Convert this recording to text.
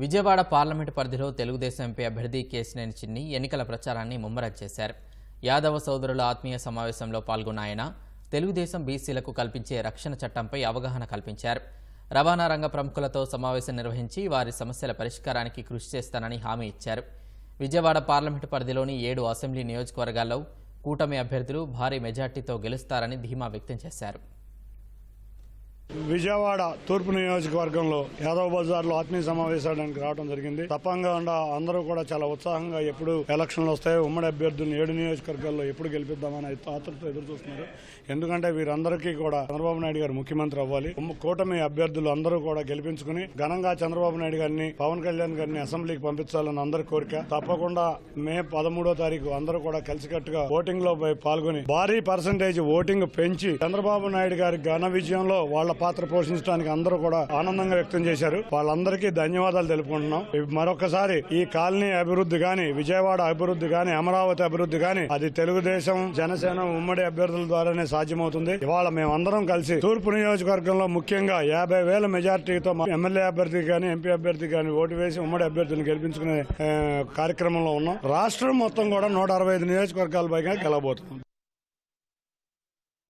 Vijayawada parliament పరిధిలో Telugu Desam MP అభ్యర్థి కేసినేని చిన్ని ఎన్నికల ప్రచారాన్ని ముమ్మరం చేశారు. యాదవ సోదరుల ఆత్మీయ సమావేశంలో పాల్గొన్న ఆయన తెలుగుదేశం బీసీలకు కల్పించే రక్షణ చట్టంపై అవగాహన కల్పించారు. రవాణా రంగ ప్రముఖులతో సమావేశం నిర్వహించి వారి సమస్యల పరిష్కారానికి కృషి చేస్తానని హామీ ఇచ్చారు. విజయవాడ పార్లమెంటు పరిధిలోని ఏడు అసెంబ్లీ నియోజకవర్గాల్లో కూటమి అభ్యర్థులు భారీ మెజార్టీతో గెలుస్తారని ధీమా వ్యక్తం చేశారు. విజయవాడ తూర్పు నియోజకవర్గంలో యాదవ్ బజార్లో ఆత్మీయ సమావేశానికి రావడం జరిగింది. తప్పకుండా అందరూ కూడా చాలా ఉత్సాహంగా ఎప్పుడు ఎలక్షన్లు వస్తాయో ఉమ్మడి అభ్యర్థులను ఏడు నియోజకవర్గాల్లో ఎప్పుడు గెలిపిద్దామని ఆతృత ఎదురు చూస్తున్నారు ఎందుకంటే వీరందరికీ కూడా చంద్రబాబు నాయుడు గారు ముఖ్యమంత్రి అవ్వాలి. కూటమి అభ్యర్థులు అందరూ కూడా గెలిపించుకుని ఘనంగా చంద్రబాబు నాయుడు గారిని పవన్ కళ్యాణ్ గారిని అసెంబ్లీకి పంపించాలని అందరి కోరిక. తప్పకుండా మే పదమూడో తారీఖు అందరూ కూడా కలిసికట్టుగా ఓటింగ్లో పాల్గొని భారీ పర్సంటేజ్ ఓటింగ్ పెంచి చంద్రబాబు నాయుడు గారి ఘన విజయంలో వాళ్ళ పాత్ర పోషించడానికి అందరూ కూడా ఆనందంగా వ్యక్తం చేశారు. వాళ్ళందరికీ ధన్యవాదాలు తెలుపుకుంటున్నాం. మరొకసారి ఈ కాలనీ అభివృద్ధి గాని విజయవాడ అభివృద్ధి గాని అమరావతి అభివృద్ధి గాని అది తెలుగుదేశం జనసేన ఉమ్మడి అభ్యర్థుల ద్వారానే సాధ్యమవుతుంది. ఇవాళ మేమందరం కలిసి తూర్పు నియోజకవర్గంలో ముఖ్యంగా యాభై వేల మెజార్టీతో మా ఎమ్మెల్యే అభ్యర్థి గాని ఎంపీ అభ్యర్థి గాని ఓటు వేసి ఉమ్మడి అభ్యర్థులను గెలిపించుకునే కార్యక్రమంలో ఉన్నాం. రాష్ట్రం మొత్తం కూడా నూట అరవై ఐదు నియోజకవర్గాల పైగా గెలవబోతుంది